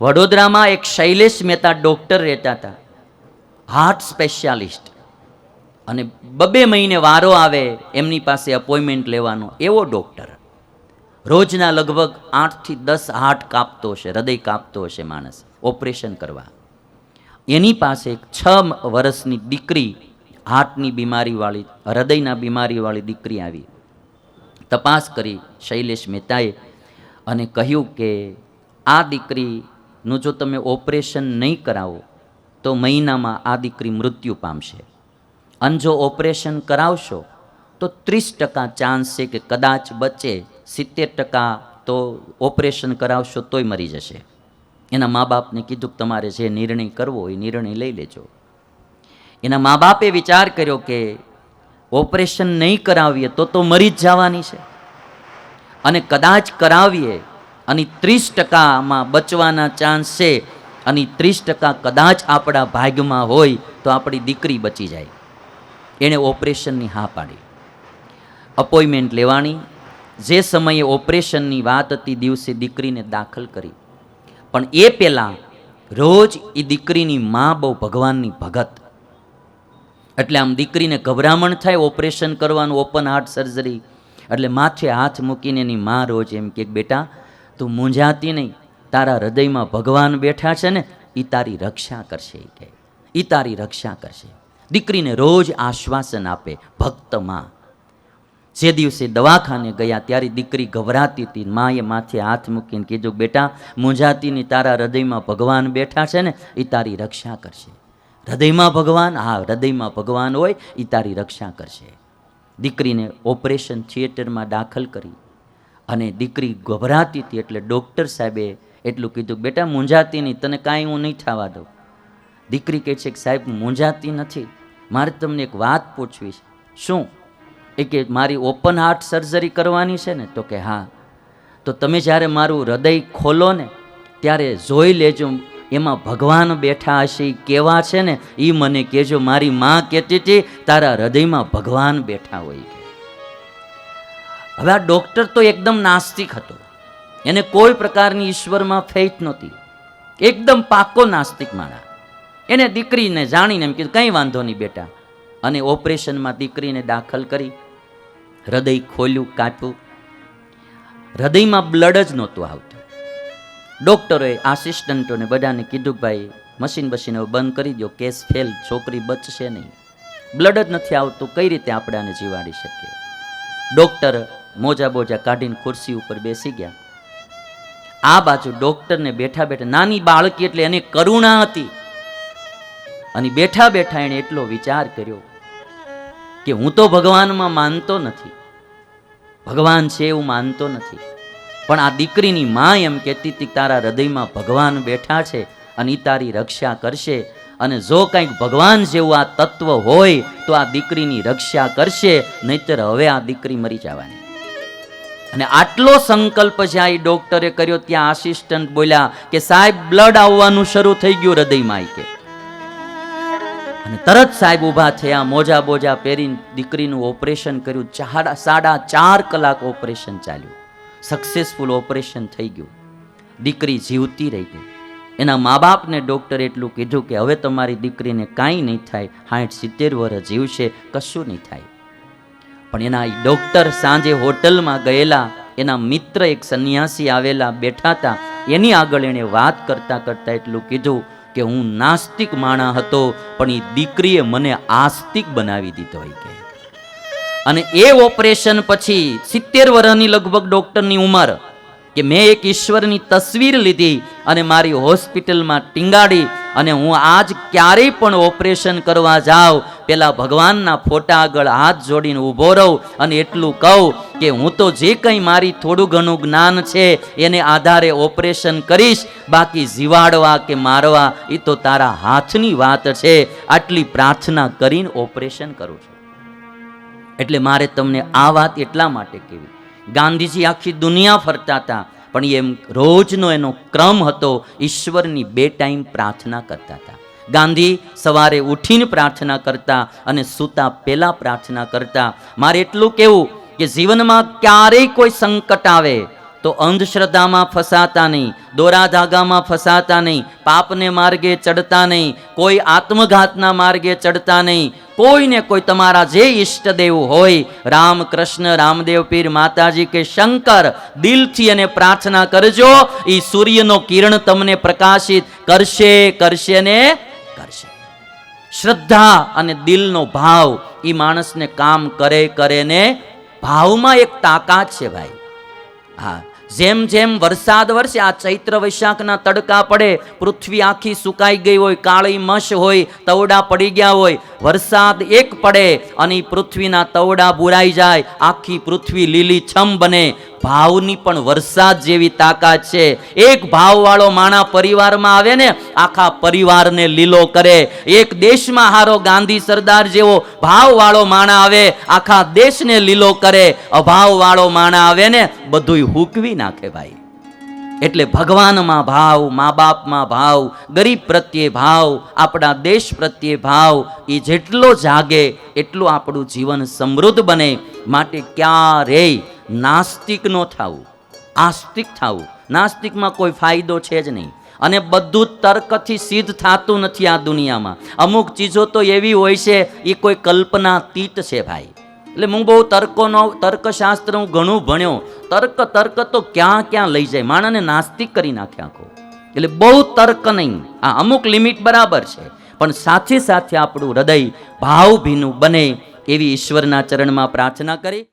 વડોદરામાં એક શૈલેષ મહેતા ડૉક્ટર રહેતા હતા. હાર્ટ સ્પેશિયાલિસ્ટ અને બબે મહિને વારો આવે, એમની પાસે અપોઇન્ટમેન્ટ લેવાનો એવો ડૉક્ટર. રોજના લગભગ આઠથી દસ હાર્ટ કાપતો હશે, હૃદય કાપતો હશે માણસ ઓપરેશન કરવા. એની પાસે એક છ વર્ષની દીકરી હાર્ટની બીમારીવાળી, હૃદયના બીમારીવાળી દીકરી આવી. તપાસ કરી શૈલેષ મહેતાએ અને કહ્યું કે, આ દીકરીનું જો તમે ઓપરેશન નહીં કરાવો, તો મહિનામાં આ દીકરી મૃત્યુ પામશે. અને જો ઓપરેશન કરાવશો, તો ત્રીસ ટકા ચાન્સ છે કે કદાચ બચે, સિત્તેર ટકા તો ઓપરેશન કરાવશો તોય મરી જશે. એના મા બાપને કીધું કે તમારે જે નિર્ણય કરવો એ નિર્ણય લઈ લેજો. એના મા બાપે વિચાર કર્યો કે ઓપરેશન નહીં કરાવીએ તો તો મરી જ જવાની છે. અને કદાચ કરાવીએ અને ત્રીસ ટકામાં બચવાના ચાન્સ છે. અને ત્રીસ ટકા કદાચ આપણા ભાગ્યમાં હોય તો આપણી દીકરી બચી જાય. એણે ઓપરેશનની હા પાડી. અપોઇન્ટમેન્ટ લેવાની. જે સમયે ઓપરેશનની વાત હતી, દિવસે દીકરીને દાખલ કરી. પણ એ પહેલાં રોજ એ દીકરીની મા બહુ ભગવાનની ભગત. એટલે આમ દીકરીને ગભરામણ થાય, ઓપરેશન કરવાનું ઓપન હાર્ટ સર્જરી એટલે માથે હાથ મૂકીને એની મા રોજ એમ કે, બેટા તું મૂંઝાતી નહીં. તારા હૃદયમાં ભગવાન બેઠા છે ને એ તારી રક્ષા કરશે એ કહે. એ તારી રક્ષા કરશે. દીકરીને રોજ આશ્વાસન આપે ભક્તમાં જે દિવસે દવાખાને ગયા, ત્યારે દીકરી ગભરાતી હતી. માએ માથે હાથ મૂકીને કીધું, બેટા મૂંઝાતીની તારા હૃદયમાં ભગવાન બેઠા છે ને એ તારી રક્ષા કરશે. હૃદયમાં ભગવાન? હા, હૃદયમાં ભગવાન હોય એ તારી રક્ષા કરશે. દીકરીને ઓપરેશન થિયેટરમાં દાખલ કરી. અને દીકરી ગભરાતી હતી એટલે ડૉક્ટર સાહેબે એટલું કીધું બેટા, મૂંઝાતી નહીં, તને કાંઈ હું નહીં થવા દઉં. દીકરી કહે છે કે, સાહેબ, મૂંઝાતી નથી. મારે તમને એક વાત પૂછવી છે. શું? એ કે મારી ઓપન હાર્ટ સર્જરી કરવાની છે ને. તો કે, હા. તો તમે જ્યારે મારું હૃદય ખોલો ને, ત્યારે જોઈ લેજો, એમાં ભગવાન બેઠા હશે એ કેવા છે ને એ મને કહેજો, મારી માં કહેતી હતી, તારા હૃદયમાં ભગવાન બેઠા હોય હવે આ ડૉક્ટર તો એકદમ નાસ્તિક હતો. એને કોઈ પ્રકારની ઈશ્વરમાં ફેથ નહોતી. એકદમ પાકો નાસ્તિક માણા એને દીકરીને જાણીને એમ કીધું, કંઈ વાંધો નહીં બેટા. અને ઓપરેશનમાં દીકરીને દાખલ કરી, હૃદય ખોલ્યું, કાપ્યું. હૃદયમાં બ્લડ જ નહોતું આવતું. ડૉક્ટરોએ આસિસ્ટન્ટોને બધાને કીધું, ભાઈ મશીન બશીન બંધ કરી દો કેસ ફેલ છોકરી બચશે નહીં. બ્લડ જ નથી આવતું, કઈ રીતે આપણે આને જીવાડી શકીએ? ડૉક્ટર મોજા બોજા કાઢીને ખુરશી ઉપર બેસી ગયા. આ બાજુ ડોક્ટરને બેઠા બેઠા, નાની બાળકી એટલે એને કરુણા હતી. અને બેઠા બેઠા એણે એટલો વિચાર કર્યો કે હું તો ભગવાનમાં માનતો નથી. ભગવાન છે એવું માનતો નથી. પણ આ દીકરીની મા એમ કહેતી હતી, તારા હૃદયમાં ભગવાન બેઠા છે અને તારી રક્ષા કરશે અને જો કંઈક ભગવાન જેવું આ તત્વ હોય તો આ દીકરીની રક્ષા કરશે, નહીતર હવે આ દીકરી મરી જવાની. અને આટલો સંકલ્પ જ્યાં એ ડોક્ટરે કર્યો, ત્યાં આસિસ્ટન્ટ બોલ્યા કે, સાહેબ, બ્લડ આવવાનું શરૂ થઈ ગયું હૃદયમાં કે. અને તરત સાહેબ ઊભા થયા, મોજા બોજા પહેરીને દીકરીનું ઓપરેશન કર્યું. ચાર સાડા ચાર કલાક ઓપરેશન ચાલ્યું. સક્સેસફુલ ઓપરેશન થઈ ગયું. દીકરી જીવતી રહી ગઈ. એના મા બાપને ડૉક્ટરે એટલું કીધું કે, હવે તમારી દીકરીને કાંઈ નહીં થાય. સાઠ સિત્તેર વર્ષ જીવશે, કશું નહીં થાય. પણ એના ડૉક્ટર સાંજે હોટલમાં ગયેલા, એના મિત્ર એક સંન્યાસી આવેલા બેઠા હતા એની આગળ એણે વાત કરતાં કરતાં એટલું કીધું કે હું નાસ્તિક માણા હતો, પણ એ દીકરીએ મને આસ્તિક બનાવી દીધો હોય કે. અને એ ઓપરેશન પછી સિત્તેર વર્ષની લગભગ ડૉક્ટરની ઉંમર કે મેં એક ઈશ્વરની તસવીર લીધી અને મારી હોસ્પિટલમાં ટીંગાડી અને હું આજ ક્યારેય પણ ઓપરેશન કરવા જાઉં પેલા ભગવાનના ફોટા આગળ હાથ જોડીને ઊભો રહું અને એટલું કહું કે હું તો જે કંઈ મારી થોડું ઘણું જ્ઞાન છે, એને આધારે ઓપરેશન કરીશ. બાકી જીવાડવા કે મારવા, એ તો તારા હાથની વાત છે. આટલી પ્રાર્થના કરીને ઓપરેશન કરું છું. એટલે મારે તમને આ વાત એટલા માટે કહેવી. ગાંધીજી આખી દુનિયા ફરતા હતા, પણ એમ રોજનો એનો ક્રમ હતો, ઈશ્વરની બે ટાઈમ પ્રાર્થના કરતા હતા. ગાંધી સવારે ઉઠીને પ્રાર્થના કરતા અને સૂતા પહેલા પ્રાર્થના કરતા, મારે એટલું કહેવું કે જીવનમાં ક્યારેય કોઈ સંકટ આવે તો અંધશ્રદ્ધામાં ફસાતા નહીં દોરા ધાગામાં ફસાતા નહીં, પાપને માર્ગે ચડતા નહીં, કોઈ આત્મઘાતના માર્ગે ચડતા નહીં, કોઈને કોઈ તમારા જે ઈષ્ટદેવ હોય રામ કૃષ્ણ રામદેવ, પીર, માતાજી કે શંકર, દિલથી અને પ્રાર્થના કરજો એ સૂર્યનો કિરણ તમને પ્રકાશિત કરશે કરશે ને શ્રદ્ધા અને દિલનો ભાવ એ માણસને કામ કરે કરે ને ભાવમાં એક તાકાત છે ભાઈ. હા, જેમ જેમ વરસાદ વરસે, આ ચૈત્ર વૈશાખના તડકા પડે, પૃથ્વી આખી સુકાઈ ગઈ હોય, કાળી મશ હોય, તવડા પડી ગયા હોય, વરસાદ એક પડે અને પૃથ્વીના તવડા બુરાઈ જાય, આખી પૃથ્વી લીલી છમ બને ભાવની પણ વરસાદ જેવી તાકાત છે. એક ભાવવાળો માણા પરિવારમાં આવે ને, આખા પરિવારને લીલો કરે. એક દેશમાં હારો ગાંધી સરદાર જેવો ભાવવાળો માણા આવે, આખા દેશને લીલો કરે. અભાવવાળો માણા આવે ને, બધુંય હૂકવી નાખે ભાઈ. એટલે ભગવાનમાં ભાવ મા બાપમાં ભાવ, ગરીબ પ્રત્યે ભાવ, આપણા દેશ પ્રત્યે ભાવ, એ જેટલો જાગે, એટલું આપણું જીવન સમૃદ્ધ બને. માટે ક્યારેય નાસ્તિક ન થવું, આસ્તિક થવું. નાસ્તિકમાં કોઈ ફાયદો છે જ નહીં. અને બધું તર્કથી સિદ્ધ થતું નથી આ દુનિયામાં. અમુક ચીજો તો એવી હોય છે એ કોઈ કલ્પનાતીત છે ભાઈ. એટલે હું બહુ તર્કોનો તર્કશાસ્ત્ર હું ઘણું ભણ્યો. તર્ક તર્ક તો ક્યાં ક્યાં લઈ જાય? માણસને નાસ્તિક કરી નાખે આખો. એટલે બહુ તર્ક નહીં. આ અમુક લિમિટ બરાબર છે. પણ સાથે સાથે આપણું હૃદય ભાવભીનું બને એવી ઈશ્વરના ચરણમાં પ્રાર્થના કરી.